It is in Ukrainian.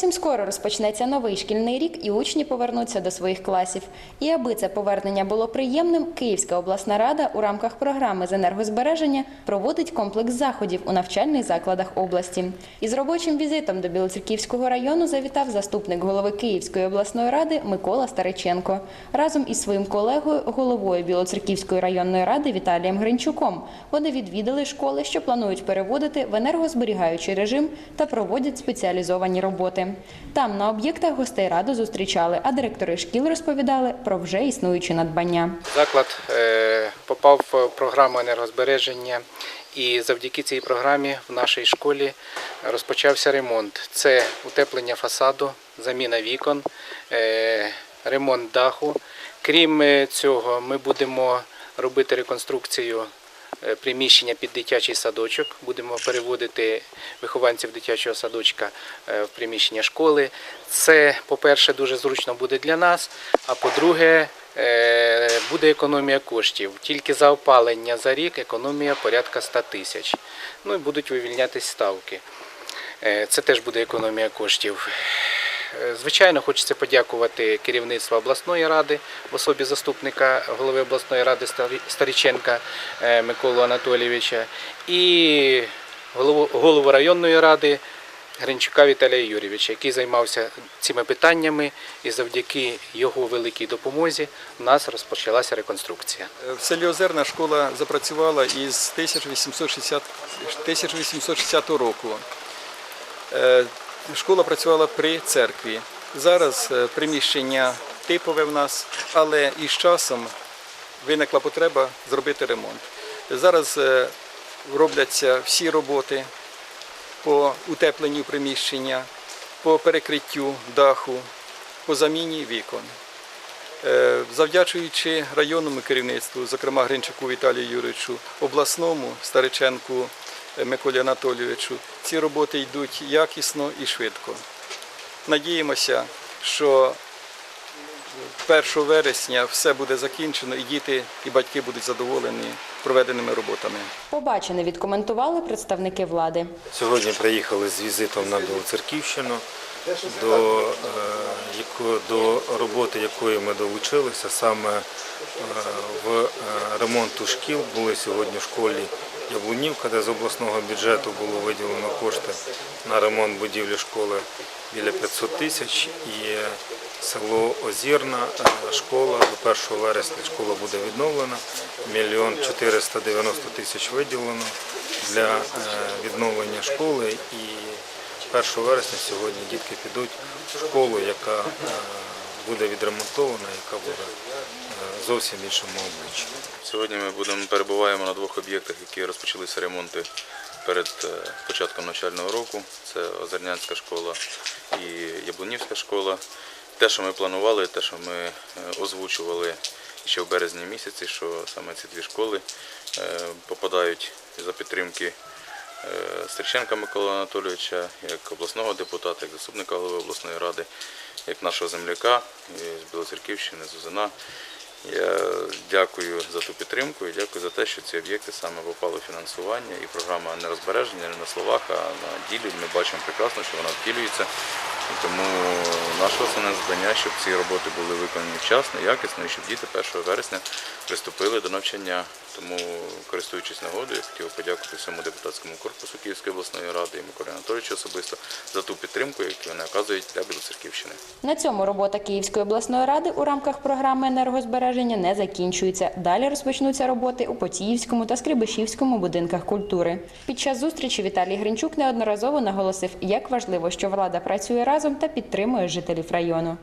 Зовсім скоро розпочнеться новий шкільний рік, і учні повернуться до своїх класів. І аби це повернення було приємним, Київська обласна рада у рамках програми з енергозбереження проводить комплекс заходів у навчальних закладах області. Із робочим візитом до Білоцерківського району завітав заступник голови Київської обласної ради Микола Стариченко разом із своїм колегою, головою Білоцерківської районної ради Віталієм Гринчуком. Вони відвідали школи, що планують переводити в енергозберігаючий режим та проводять спеціалізовані роботи. Там на об'єктах гостей ради зустрічали, а директори шкіл розповідали про вже існуючі надбання. Заклад е, попав в програму енергозбереження, і завдяки цій програмі в нашій школі розпочався ремонт. Це утеплення фасаду, заміна вікон, е, ремонт даху. Крім е, цього, ми будемо робити реконструкцію приміщення під дитячий садочок. Будемо переводити вихованців дитячого садочка е, в приміщення школи. Це, по-перше, дуже зручно буде для нас. А по-друге, е, буде економія коштів. Тільки за опалення за рік економія порядка 100 тисяч. Ну і будуть вивільнятись ставки. Е, Це теж буде економія коштів. Е, Звичайно, хочеться подякувати керівництву обласної ради в особі заступника голови обласної ради Старіченка е, Миколу Анатолійовича і голову, районної ради Гринчука Віталія Юрійовича, який займався цими питаннями, і завдяки його великій допомозі у нас розпочалася реконструкція. В селі Озерна школа запрацювала із 1860, 1860 року. Школа працювала при церкві. Зараз е, приміщення типове в нас, але із часом виникла потреба зробити ремонт. Зараз е, робляться всі роботи по утепленню приміщення, по перекриттю даху, по заміні вікон. Е, Завдячуючи районному керівництву, зокрема Гринчуку Віталію Юрійовичу, обласному Стариченку Миколі Анатолійовичу, ці роботи йдуть якісно і швидко. Надіємося, що 1 вересня все буде закінчено, і діти, і батьки будуть задоволені проведеними роботами. Побачене відкоментували представники влади. Сьогодні приїхали з візитом на Білоцерківщину, до, е, до роботи якої ми долучилися саме е, в е, ремонту шкіл. Були сьогодні в школі Яблунівка, де з обласного бюджету було виділено кошти на ремонт будівлі школи біля 500 тисяч. І село Озірна, е, школа до 1 вересня школа буде відновлена. Мільйон 490 тисяч виділено для е, відновлення школи. І 1 вересня сьогодні дітки підуть в школу, яка е, буде відремонтована, яка буде е, зовсім іншому обличчі. Сьогодні ми будемо перебуваємо на двох об'єктах, які розпочалися ремонти перед е, початком навчального року. Це Озернянська школа і Яблунівська школа. Те, що ми планували, те, що ми е, озвучували ще в березні місяці, що саме ці дві школи попадають за підтримки Стріченка Микола Анатолійовича, як обласного депутата, як заступника голови обласної ради, як нашого земляка е, з Білоцерківщини, з Узина. Я дякую за ту підтримку і дякую за те, що ці об'єкти саме попали в фінансування і програма не розбереження не на словах, а на ділі. Ми бачимо прекрасно, що вона втілюється. І тому наше основне завдання, щоб ці роботи були виконані вчасно, якісно, і щоб діти 1 вересня приступили до навчання. Тому, користуючись нагодою, я хотів подякувати всьому депутатському корпусу Київської обласної ради і Миколі Анатолійовичу особисто за ту підтримку, яку вони оказують для Білоцерківщини. На цьому робота Київської обласної ради у рамках програми енергозбереження не закінчується. Далі розпочнуться роботи у Потіївському та Скрибишівському будинках культури. Під час зустрічі Віталій Гринчук неодноразово наголосив, як важливо, що влада працює разом та підтримує жителів району.